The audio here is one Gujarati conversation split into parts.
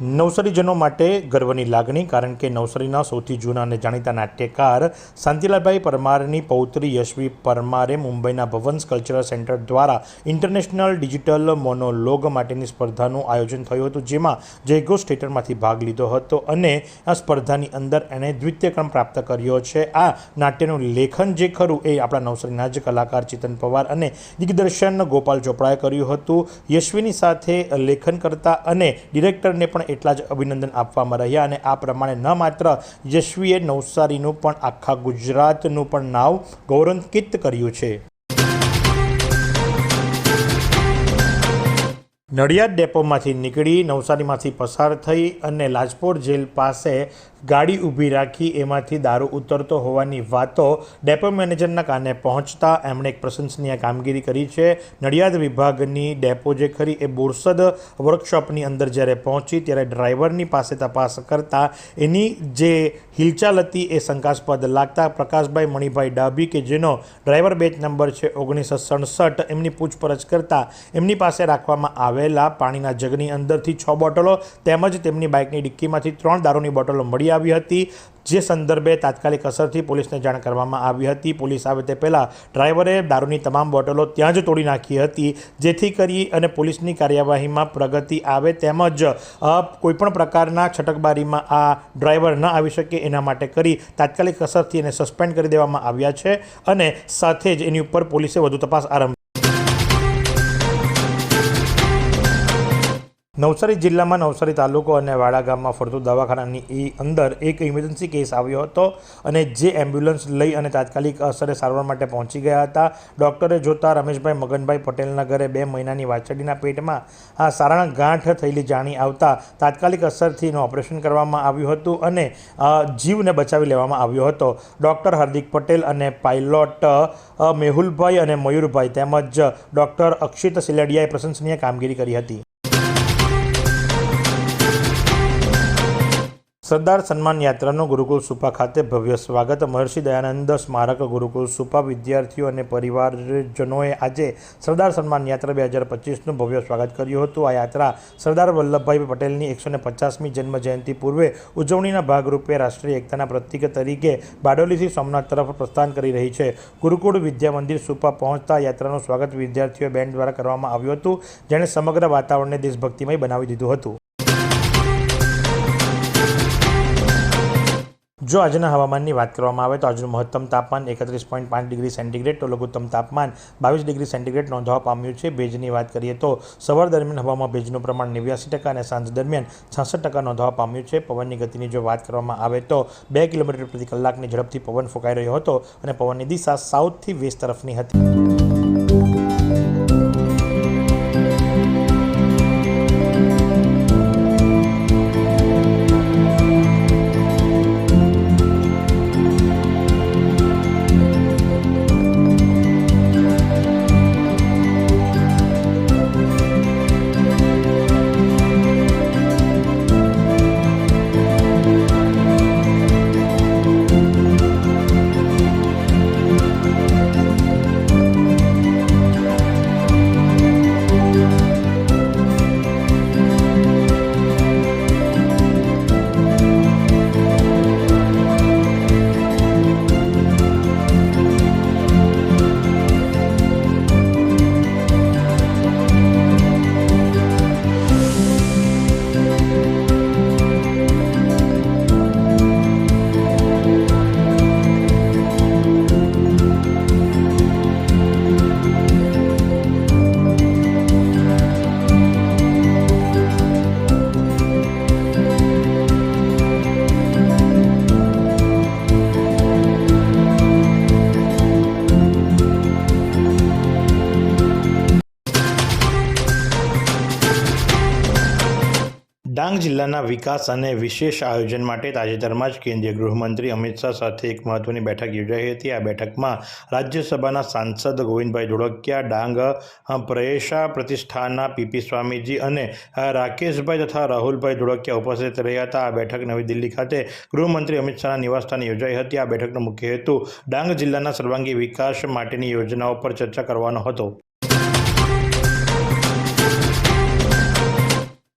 નવસારીજનો માટે ગર્વની લાગણી કારણ કે નવસારીના સૌથી જૂના અને જાણીતા નાટ્યકાર શાંતિલાલભાઈ પરમારની પૌત્રી યશવી પરમારે મુંબઈના ભવન્સ કલ્ચરલ સેન્ટર દ્વારા ઇન્ટરનેશનલ ડિજિટલ મોનોલોગ માટેની સ્પર્ધાનું આયોજન થયું હતું. જેમાં જયઘોષ થિયેટરમાંથી ભાગ લીધો હતો અને આ સ્પર્ધાની અંદર એણે દ્વિતીય ક્રમ પ્રાપ્ત કર્યો છે. આ નાટ્યનું લેખન જે ખરું એ આપણા નવસારીના જ કલાકાર ચેતન પવાર અને દિગ્દર્શન ગોપાલ ચોપડાએ કર્યું હતું. યશવીની સાથે લેખન કરતા અને ડિરેક્ટરને પણ એટલા જ અભિનંદન આપવામાં રહ્યા અને આ પ્રમાણે ન માત્ર યશવીએ નવસારીનું પણ આખા ગુજરાતનું પણ નાવ ગૌરવાન્વિત કર્યું છે. નડિયાદ ડેપોમાંથી નીકળી નવસારીમાંથી પસાર થઈ અને લાજપોર જેલ પાસે ગાડી ઊભી રાખી એમાંથી દારૂ ઉતરતો હોવાની વાતો ડેપો મેનેજરના કાને પહોંચતા એમણે એક પ્રશંસનીય કામગીરી કરી છે. નડિયાદ વિભાગની ડેપો જે ખરી એ બોરસદ વર્કશોપની અંદર જ્યારે પહોંચી ત્યારે ડ્રાઈવરની પાસે તપાસ કરતા એની જે હિલચાલ હતી એ શંકાસ્પદ લાગતા પ્રકાશભાઈ મણિભાઈ ડાભી કે જેનો ડ્રાઈવર બેચ નંબર છે ઓગણીસો સડસઠ એમની પૂછપરછ કરતા એમની પાસે રાખવામાં આવેલા પાણીના જગની અંદરથી છ બોટલો તેમજ તેમની બાઇકની ડિક્કીમાંથી ત્રણ દારૂની બોટલો મળી આવી હતી, જે સંદર્ભે તાત્કાલિક અસરથી પોલીસને જાણ કરવામાં આવી હતી. પોલીસ આવે તે પહેલાં ડ્રાઈવરે દારૂની તમામ બોટલો ત્યાં જ તોડી નાખી હતી, જેથી કરી અને પોલીસની કાર્યવાહીમાં પ્રગતિ આવે તેમજ કોઈપણ પ્રકારના છટકબારીમાં આ ડ્રાઈવર ન આવી શકે એના માટે કરી તાત્કાલિક અસરથી એને સસ્પેન્ડ કરી દેવામાં આવ્યા છે અને સાથે જ એની ઉપર પોલીસે વધુ તપાસ આરંભી નવસારી જિલ્લામાં નવસારી તાલુકો અને વાડા ગામમાં ફરતું દવાખાનાની અંદર એક ઇમરજન્સી કેસ આવ્યો હતો અને જે એમ્બ્યુલન્સ લઈ અને તાત્કાલિક અસરે સારવાર માટે પહોંચી ગયા હતા. ડૉક્ટરે જોતા રમેશભાઈ મગનભાઈ પટેલના ઘરે બે મહિનાની વાછડીના પેટમાં આ સારાના ગાંઠ થયેલી જાણી આવતા તાત્કાલિક અસરથી એનું ઓપરેશન કરવામાં આવ્યું હતું અને જીવને બચાવી લેવામાં આવ્યો હતો. ડૉક્ટર હાર્દિક પટેલ અને પાયલોટ મેહુલભાઈ અને મયુરભાઈ તેમજ ડૉક્ટર અક્ષિત સિલેડિયાએ પ્રશંસનીય કામગીરી કરી હતી. સરદાર સન્માન યાત્રાનું ગુરુકુળ સુપા ખાતે ભવ્ય સ્વાગત. મહર્ષિ દયાનંદ સ્મારક ગુરુકુલ સુપા વિદ્યાર્થીઓ અને પરિવારજનોએ આજે સરદાર સન્માન યાત્રા બે હજાર પચીસનું ભવ્ય સ્વાગત કર્યું હતું. આ યાત્રા સરદાર વલ્લભભાઈ પટેલની એકસો ને પચાસમી જન્મ જયંતિ પૂર્વે ઉજવણીના ભાગરૂપે રાષ્ટ્રીય એકતાના પ્રતીક તરીકે બારડોલીથી સોમનાથ તરફ પ્રસ્થાન કરી રહી છે. ગુરુકુળ વિદ્યા મંદિર સુપા પહોંચતા યાત્રાનું સ્વાગત વિદ્યાર્થીઓ બેન્ડ દ્વારા કરવામાં આવ્યું હતું, જેણે સમગ્ર વાતાવરણને દેશભક્તિમય બનાવી દીધું હતું. જો આજના હવામાનની વાત કરવામાં આવે તો આજનું મહત્તમ તાપમાન એકત્રીસ પોઈન્ટ પાંચ ડિગ્રી સેન્ટીગ્રેડ, તો લઘુત્તમ તાપમાન બાવીસ ડિગ્રી સેન્ટીગ્રેડ નોંધવા પામ્યું છે. ભેજની વાત કરીએ તો સવાર દરમિયાન હવામાં ભેજનું પ્રમાણ નેવ્યાસી ટકા અને સાંજ દરમિયાન છાસઠ ટકા નોંધવા પામ્યું છે. પવનની ગતિની જો વાત કરવામાં આવે તો બે કિલોમીટર પ્રતિ કલાકની ઝડપથી પવન ફૂંકાઈ રહ્યો હતો અને પવનની દિશા સાઉથથી વેસ્ટ તરફની હતી. જિલ્લાના વિકાસ અને વિશેષ આયોજન માટે તાજેતરમાં જ કેન્દ્રીય ગૃહમંત્રી અમિત શાહ સાથે એક મહત્વની બેઠક યોજાઈ હતી. આ બેઠકમાં રાજ્યસભાના સાંસદ ગોવિંદભાઈ ધોળકિયા, ડાંગ પ્રયેશા પ્રતિષ્ઠાનના પીપી સ્વામીજી અને રાકેશભાઈ તથા રાહુલભાઈ ધોળકિયા ઉપસ્થિત રહ્યા હતા. આ બેઠક નવી દિલ્હી ખાતે ગૃહમંત્રી અમિત શાહના નિવાસસ્થાને યોજાઈ હતી. આ બેઠકનો મુખ્ય હેતુ ડાંગ જિલ્લાના સર્વાંગી વિકાસ માટેની યોજનાઓ પર ચર્ચા કરવાનો હતો.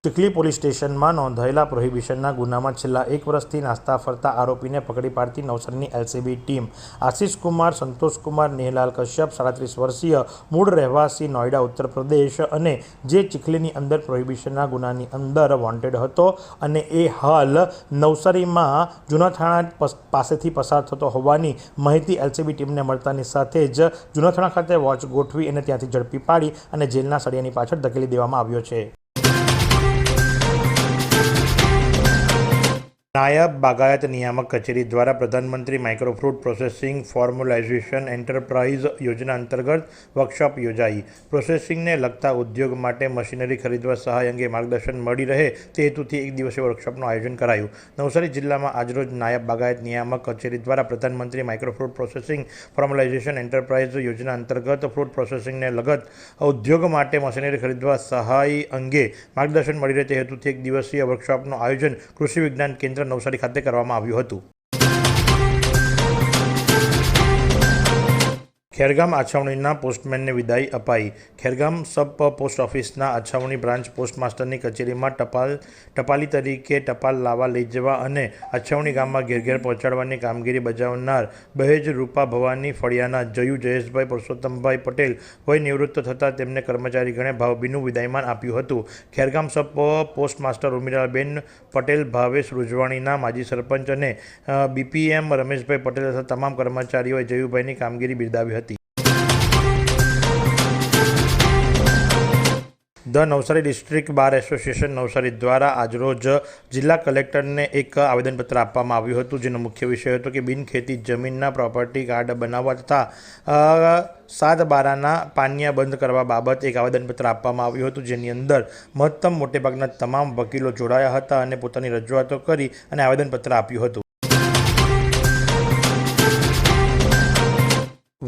ચીખલી પોલીસ સ્ટેશનમાં નોંધાયેલા પ્રોહિબિશનના ગુનામાં છેલ્લા એક વર્ષથી નાસ્તા ફરતા આરોપીને પકડી પાડતી નવસારીની એલસીબી ટીમ. આશિષ કુમાર સંતોષકુમાર નેહલાલ કશ્યપ, સાડત્રીસ વર્ષીય મૂળ રહેવાસી નોઈડા, ઉત્તર પ્રદેશ અને જે ચીખલીની અંદર પ્રોહિબિશનના ગુનાની અંદર વોન્ટેડ હતો અને એ હાલ નવસારીમાં જૂના થાણા પાસેથી પસાર થતો હોવાની માહિતી એલસીબી ટીમને મળતાની સાથે જ જૂના થાણા ખાતે વોચ ગોઠવી અને ત્યાંથી ઝડપી પાડી અને જેલના સળિયાની પાછળ ધકેલી દેવામાં આવ્યો છે. નાયબ બાગાયત નિયામક કચેરી દ્વારા પ્રધાનમંત્રી માઇક્રોફ્રૂટ પ્રોસેસિંગ ફોર્મ્યુલાઇઝેશન એન્ટરપ્રાઇઝ યોજના અંતર્ગત વર્કશોપ યોજાઈ. પ્રોસેસિંગને લગતા ઉદ્યોગ માટે મશીનરી ખરીદવા સહાય અંગે માર્ગદર્શન મળી રહે તે હેતુથી એક દિવસીય વર્કશોપનું આયોજન કરાયું. નવસારી જિલ્લામાં આજરોજ નાયબ બાગાયત નિયામક કચેરી દ્વારા પ્રધાનમંત્રી માઇક્રોફ્રૂટ પ્રોસેસિંગ ફોર્મ્યુલાઇઝેશન એન્ટરપ્રાઇઝ યોજના અંતર્ગત ફ્રૂટ પ્રોસેસિંગને લગત ઉદ્યોગ માટે મશીનરી ખરીદવા સહાય અંગે માર્ગદર્શન મળી રહે તે હેતુથી એક દિવસીય વર્કશોપનું આયોજન કૃષિ વિજ્ઞાન કેન્દ્ર નવસારી ખાતે કરવામાં આવ્યું હતું. ખેરગામ આછાવણીના પોસ્ટમેનને વિદાય અપાઈ. ખેરગામ સબ પોસ્ટ ઓફિસના આછાવણી બ્રાન્ચ પોસ્ટમાસ્ટરની કચેરીમાં ટપાલ, ટપાલી તરીકે ટપાલ લાવવા લઈ જવા અને આછાવણી ગામમાં ઘેર ઘેર પહોંચાડવાની કામગીરી બજાવનાર બહેજ રૂપા ભવાની ફળિયાના જયુ જયેશભાઈ પુરુષોત્તમભાઈ પટેલ વય નિવૃત્ત થતાં તેમને કર્મચારી ગણે ભાવભીનું વિદાયમાન આપ્યું હતું. ખેરગામ સબ પોસ્ટમાસ્ટર ઉર્મિલાબેન પટેલ, ભાવેશ રૂજવાણીના માજી સરપંચ અને બીપીએમ રમેશભાઈ પટેલ તથા તમામ કર્મચારીઓએ જયુભાઈની કામગીરી બિરદાવી હતી. The Navsari district bar association Navsari દ્વારા આજરોજ જિલ્લા કલેક્ટરને એક આવેદનપત્ર આપવામાં આવ્યું હતું, જેનો મુખ્ય વિષય હતો કે બિનખેતી જમીનના પ્રોપર્ટી કાર્ડ બનાવવા તથા સાત બારાના પાનિયા બંધ કરવા બાબત એક આવેદનપત્ર આપવામાં આવ્યું હતું, જેની અંદર મહત્તમ મોટેભાગના તમામ વકીલો જોડાયા હતા અને પોતાની રજૂઆતો કરી અને આવેદનપત્ર આપ્યું હતું.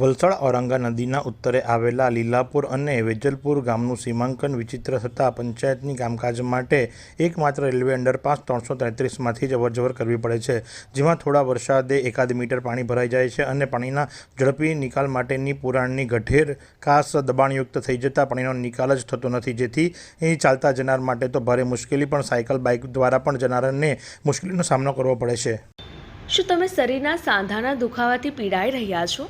વલસાડ ઔરંગા નદીના ઉત્તરે આવેલા લીલાપુર અને વેજલપુર ગામનું સીમાંકન વિચિત્ર થતાં પંચાયતની કામકાજ માટે એકમાત્ર રેલવે અંડરપાસ ત્રણસો તેત્રીસમાંથી જ અવરજવર કરવી પડે છે, જેમાં થોડા વરસાદે એકાદ મીટર પાણી ભરાઈ જાય છે અને પાણીના ઝડપી નિકાલ માટેની પુરાણની ગઠેર ખાસ દબાણયુક્ત થઈ જતાં પાણીનો નિકાલ જ થતો નથી. જેથી એ ચાલતા જનાર માટે તો ભારે મુશ્કેલી, પણ સાયકલ, બાઇક દ્વારા પણ જનારને મુશ્કેલીનો સામનો કરવો પડે છે. શું તમે શરીરના સાંધાના દુખાવાથી પીડાઈ રહ્યા છો?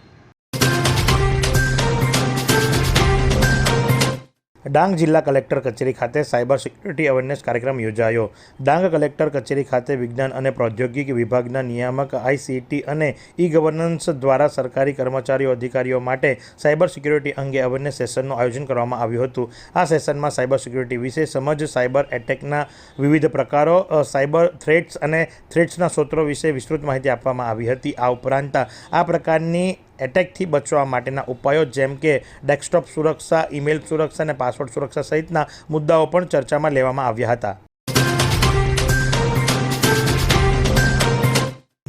ડાંગ જિલ્લા કલેક્ટર કચેરી ખાતે સાયબર સિક્યુરિટી અવેરનેસ કાર્યક્રમ યોજાયો. ડાંગ કલેક્ટર કચેરી ખાતે વિજ્ઞાન અને પ્રૌદ્યોગિકી વિભાગના નિયામક આઈસીટી અને ઈ ગવર્નન્સ દ્વારા સરકારી કર્મચારીઓ અધિકારીઓ માટે સાયબર સિક્યુરિટી અંગે અવેરનેસ સેશનનું આયોજન કરવામાં આવ્યું હતું. આ સેશનમાં સાયબર સિક્યુરિટી વિશે સમજ, સાયબર એટેકના વિવિધ પ્રકારો સાયબર થ્રેટ્સ અને થ્રેટ્સના સ્ત્રોતો વિશે વિસ્તૃત માહિતી આપવામાં આવી હતી. આ ઉપરાંત આ પ્રકારની એટેકથી બચવા માટેના ઉપાયો જેમ કે ડેસ્કટોપ સુરક્ષા, ઈમેલ સુરક્ષા અને પાસવર્ડ સુરક્ષા સહિતના મુદ્દાઓ પણ ચર્ચામાં લેવામાં આવ્યા હતા.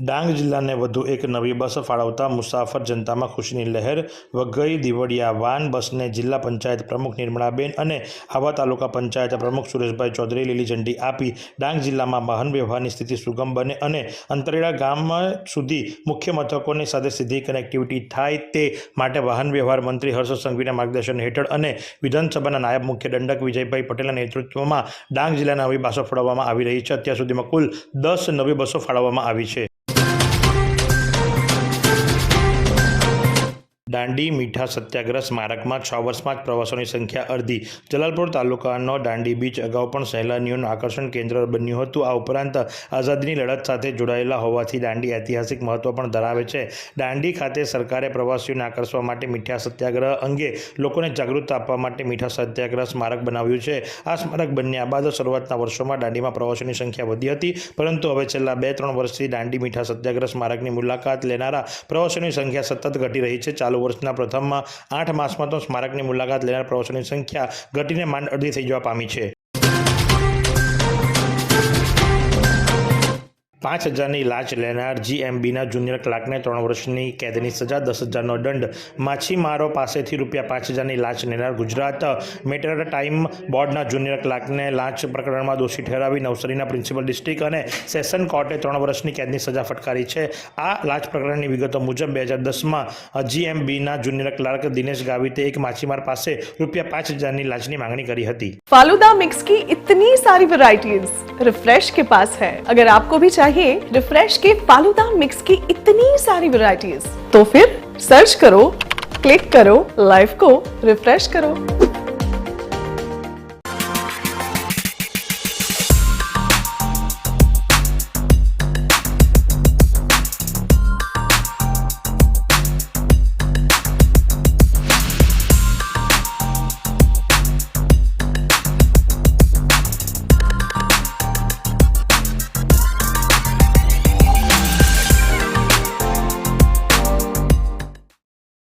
ડાંગ જિલ્લાને વધુ એક નવી બસ ફાળવતા મુસાફર જનતામાં ખુશીની લહેર વઘઈ દીવડિયા વાન બસને જિલ્લા પંચાયત પ્રમુખ નિર્મળાબેન અને આવા તાલુકા પંચાયત પ્રમુખ સુરેશભાઈ ચૌધરી લીલી ઝંડી આપી. ડાંગ જિલ્લામાં વાહન વ્યવહારની સ્થિતિ સુગમ બને અને અંતરેડા ગામ સુધી મુખ્ય મથકોની સાથે સીધી કનેક્ટિવિટી થાય તે માટે વાહન વ્યવહાર મંત્રી હર્ષ સંઘવીના માર્ગદર્શન હેઠળ અને વિધાનસભાના નાયબ મુખ્ય દંડક વિજયભાઈ પટેલના નેતૃત્વમાં ડાંગ જિલ્લાના નવી બસો ફાળવવામાં આવી રહી છે. અત્યાર સુધીમાં કુલ દસ નવી બસો ફાળવવામાં આવી છે. દાંડી મીઠા સત્યાગ્રહ સ્મારકમાં છ વર્ષમાં જ પ્રવાસીઓની સંખ્યા અડધી. જલાલપુર તાલુકાનો દાંડી બીચ અગાઉ પણ સહેલાનીઓનું આકર્ષણ કેન્દ્ર બન્યું હતું. આ ઉપરાંત આઝાદીની લડત સાથે જોડાયેલા હોવાથી દાંડી ઐતિહાસિક મહત્વ પણ ધરાવે છે. દાંડી ખાતે સરકારે પ્રવાસીઓને આકર્ષવા માટે મીઠા સત્યાગ્રહ અંગે લોકોને જાગૃતતા આપવા માટે મીઠા સત્યાગ્રહ સ્મારક બનાવ્યું છે. આ સ્મારક બન્યા બાદ શરૂઆતના વર્ષોમાં દાંડીમાં પ્રવાસીઓની સંખ્યા વધી હતી. પરંતુ હવે છેલ્લા બે ત્રણ વર્ષથી દાંડી મીઠા સત્યાગ્રહ સ્મારકની મુલાકાત લેનારા પ્રવાસીઓની સંખ્યા સતત ઘટી રહી છે. ચાલુ વર્ષના પ્રથમ આઠ માસમાં તો સ્મારકની મુલાકાત લેનાર પ્રવાસીઓની સંખ્યા ઘટીને માંડ અડધી થઈ જવા પામી છે. પાંચ હજારની લાંચ લેનાર જીએમબીના જુનિયર ક્લાર્કને ત્રણ વર્ષની કેદની સજા દસ હજારનો દંડ માછીમારો પાસેથી રૂપિયા પાંચ હજારની લાંચ લેનાર ગુજરાત મેટર ટાઈમ બોર્ડના જુનિયર ક્લાર્કને લાંચ પ્રકરણમાં દોષી ઠેરાવી નવસારીના પ્રિન્સિપલ ડિસ્ટ્રિક્ટ અને સેશન કોર્ટે ત્રણ વર્ષની કેદની સજા ફટકારી છે આ લાંચ પ્રકરણની વિગતો મુજબ બે હજાર દસમાં જીએમબીના જુનિયર ક્લાર્ક દિનેશ ગાવિતે એક માછીમાર પાસે રૂપિયા પાંચ હજારની લાંચની માંગણી કરી હતી फालूदा मिक्स की इतनी सारी वैरायटीज रिफ्रेश के पास है अगर आपको भी चाहिए रिफ्रेश के फालूदा मिक्स की इतनी सारी वैरायटीज तो फिर सर्च करो क्लिक करो लाइफ को रिफ्रेश करो